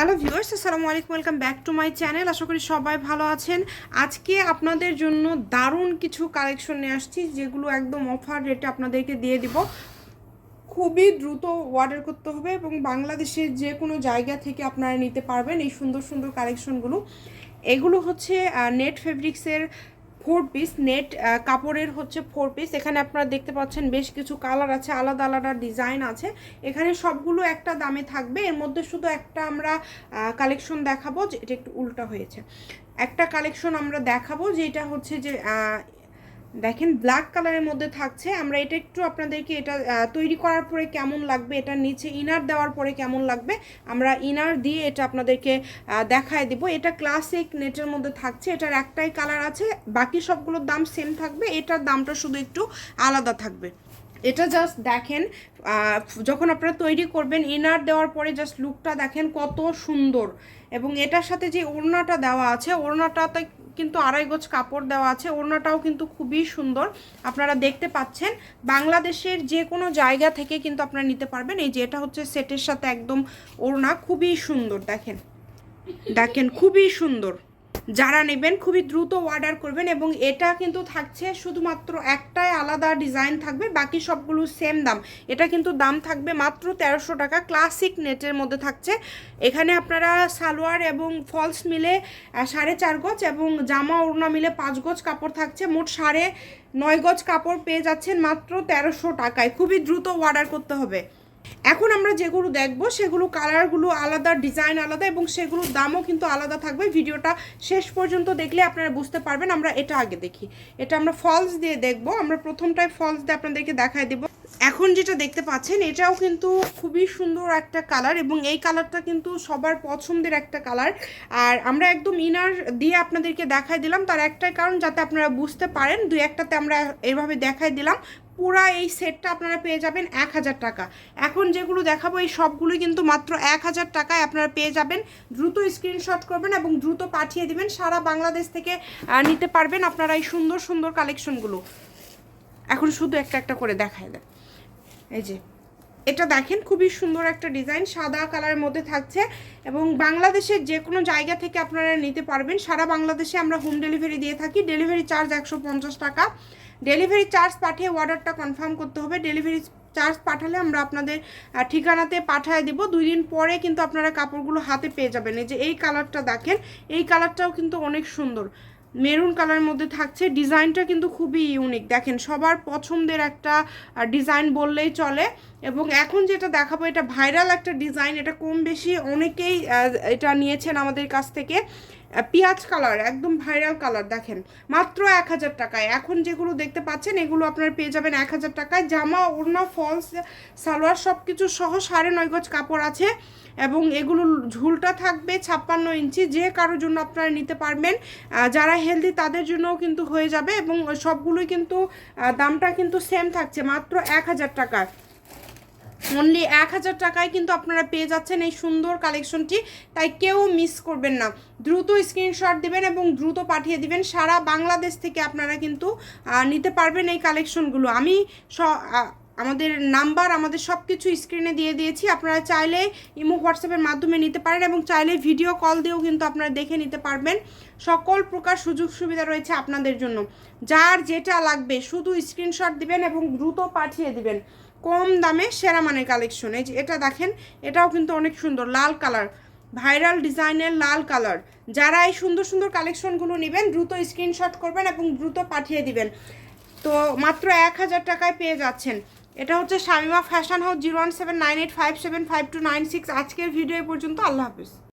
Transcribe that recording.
Hello viewers, আসসালামু আলাইকুম, welcome back to my channel. আশা করি সবাই ভালো আছেন। আজকে আপনাদের জন্য দারুণ কিছু কালেকশন নিয়ে আসছি, যেগুলো একদম অফার রেটে আপনাদেরকে দিয়ে দিব। খুবই দ্রুত অর্ডার করতে হবে এবং বাংলাদেশের যে কোনো জায়গা থেকে আপনারা নিতে পারবেন এই সুন্দর সুন্দর কালেকশনগুলো। এগুলো হচ্ছে নেট ফেব্রিক্সের ফোর পিস নেট কাপড়ের হচ্ছে ফোর পিস এখানে আপনারা দেখতে পাচ্ছেন বেশ কিছু কালার আছে, আলাদা আলাদা ডিজাইন আছে। এখানে সবগুলো একটা দামে থাকবে। এর মধ্যে শুধু একটা আমরা কালেকশন দেখাবো যে এটা একটু উল্টা হয়েছে। একটা কালেকশন আমরা দেখাবো যেটা হচ্ছে যে দেখেন ব্ল্যাক কালারের মধ্যে থাকছে। আমরা এটা একটু আপনাদেরকে এটা তৈরি করার পরে কেমন লাগবে এটা নিচে ইনার দেওয়ার পরে কেমন লাগবে, আমরা ইনার দিয়ে এটা আপনাদেরকে দেখায় দিব। এটা ক্লাসিক নেটের মধ্যে থাকছে, এটার একটাই কালার আছে, বাকি সবগুলোর দাম সেম থাকবে, এটার দামটা শুধু একটু আলাদা থাকবে। এটা জাস্ট দেখেন যখন আপনারা তৈরি করবেন ইনার দেওয়ার পরে জাস্ট লুকটা দেখেন কত সুন্দর। এবং এটার সাথে যে ওড়নাটা দেওয়া আছে, ওড়নাটাতে কিন্তু আড়াই গোছ কাপড় দেওয়া আছে। ওড়নাটাও কিন্তু খুবই সুন্দর। আপনারা দেখতে পাচ্ছেন, বাংলাদেশের যে কোনো জায়গা থেকে কিন্তু আপনারা নিতে পারবেন। এই যে এটা হচ্ছে সেটের সাথে একদম ওড়না, খুবই সুন্দর, দেখেন। দেখেন, খুবই সুন্দর। যারা নেবেন খুবই দ্রুত অর্ডার করবেন এবং এটা কিন্তু থাকছে শুধুমাত্র একটাই আলাদা ডিজাইন থাকবে, বাকি সবগুলো সেম দাম। এটা কিন্তু দাম থাকবে মাত্র তেরোশো টাকা ক্লাসিক নেটের মধ্যে থাকছে। এখানে আপনারা সালোয়ার এবং ফলস মিলে সাড়ে চার গজ এবং জামা ওড়না মিলে পাঁচ গজ কাপড় থাকছে। মোট সাড়ে নয় গজ কাপড় পেয়ে যাচ্ছেন মাত্র তেরোশো টাকায়। খুবই দ্রুত অর্ডার করতে হবে। এখন আমরা যেগুলো দেখব, সেগুলো কালারগুলো আলাদা ডিজাইন আলাদা এবং সেগুলোর দামও কিন্তু আলাদা থাকবে। ভিডিওটা শেষ পর্যন্ত দেখলে আপনারা বুঝতে পারবেন, আমরা এটা আগে দেখি। এটা আমরা ফলস দিয়ে দেখব, আমরা প্রথমটায় ফলস দিয়ে আপনাদেরকে দেখায় দেব। এখন যেটা দেখতে পাচ্ছেন, এটাও কিন্তু খুবই সুন্দর একটা কালার এবং এই কালারটা কিন্তু সবার পছন্দের একটা কালার আর আমরা একদম ইনার দিয়ে আপনাদেরকে দেখাই দিলাম, তার একটাই কারণ যাতে আপনারা বুঝতে পারেন, দুই একটাতে আমরা এভাবে দেখায় দিলাম। পুরা এই সেটটা আপনারা পেয়ে যাবেন এক হাজার টাকা। এখন যেগুলো দেখাবো, এই সবগুলোই কিন্তু মাত্র এক হাজার টাকায় আপনারা পেয়ে যাবেন। দ্রুত স্ক্রিনশট করবেন এবং দ্রুত পাঠিয়ে দিবেন। সারা বাংলাদেশ থেকে নিতে পারবেন আপনারা এই সুন্দর সুন্দর কালেকশনগুলো এখন শুধু একটা একটা করে দেখায় দেন। এই যে, এটা দেখেন, খুবই সুন্দর একটা ডিজাইন সাদা কালারের মধ্যে থাকছে এবং বাংলাদেশের যে কোনো জায়গা থেকে আপনারা নিতে পারবেন। সারা বাংলাদেশে আমরা হোম ডেলিভারি দিয়ে থাকি। ডেলিভারি চার্জ একশো পঞ্চাশ টাকা। ডেলিভারি চার্জ পাঠিয়ে অর্ডারটা কনফার্ম করতে হবে। ডেলিভারি চার্জ পাঠালে আমরা আপনাদের ঠিকানাতে পাঠিয়ে দিব। দুই দিন পরে কিন্তু আপনারা কাপড়গুলো হাতে পেয়ে যাবেন। এই যে এই কালারটা দেখেন, এই কালারটাও কিন্তু অনেক সুন্দর। মেরুন কালারের মধ্যে থাকছে। ডিজাইনটা কিন্তু খুবই ইউনিক দেখেন, সবার পছন্দের একটা ডিজাইন বললেই চলে। এবং এখন যেটা দেখাবো, এটা ভাইরাল একটা ডিজাইন এটা কম বেশি অনেকেই এটা নিয়েছেন আমাদের কাছ থেকে। পেঁয়াজ কালার একদম ভাইরাল কালার দেখেন। মাত্র এক হাজার টাকায়। এখন যেগুলো দেখতে পাচ্ছেন, এগুলো আপনারা পেয়ে যাবেন এক হাজার টাকায়। জামা, ওড়না ফলস সালোয়ার সব কিছু সহ সাড়ে নয় গজ কাপড় আছে এবং এগুলো ঝুলটা থাকবে ছাপ্পান্ন ইঞ্চি। যে কারোর জন্য আপনারা নিতে পারবেন যারা হেলদি তাদের জন্যও কিন্তু হয়ে যাবে এবং সবগুলোই কিন্তু দামটা কিন্তু সেম থাকছে। মাত্র এক হাজার টাকা অনলি এক হাজার টাকায় কিন্তু আপনারা পেয়ে যাচ্ছেন এই সুন্দর কালেকশনটি। তাই কেউ মিস করবেন না। দ্রুত স্ক্রিনশট দিবেন এবং দ্রুত পাঠিয়ে দিবেন। সারা বাংলাদেশ থেকে আপনারা কিন্তু নিতে পারবেন এই কালেকশনগুলো। আমি স আমাদের নাম্বার, আমাদের সব কিছু স্ক্রিনে দিয়ে দিয়েছি। আপনারা চাইলে ইমো হোয়াটসঅ্যাপের মাধ্যমে নিতে পারেন এবং চাইলে ভিডিও কল দিয়েও কিন্তু আপনারা দেখে নিতে পারবেন। সকল প্রকার সুযোগ সুবিধা রয়েছে আপনাদের জন্য। যার যেটা লাগবে শুধু স্ক্রিনশট দিবেন এবং দ্রুত পাঠিয়ে দিবেন। কম দামে সেরা মানের কালেকশন এই যে এটা দেখেন, এটাও কিন্তু অনেক সুন্দর, লাল কালার ভাইরাল ডিজাইনের লাল কালার যারা এই সুন্দর সুন্দর কালেকশনগুলো নেবেন, দ্রুত স্ক্রিনশট করবেন এবং দ্রুত পাঠিয়ে দিবেন। তো মাত্র এক হাজার টাকায় পেয়ে যাচ্ছেন। এটা হচ্ছে Shamima fashion house zero one seven nine eight five seven five two nine six আজকের ভিডিও পর্যন্ত, আল্লাহ হাফিজ।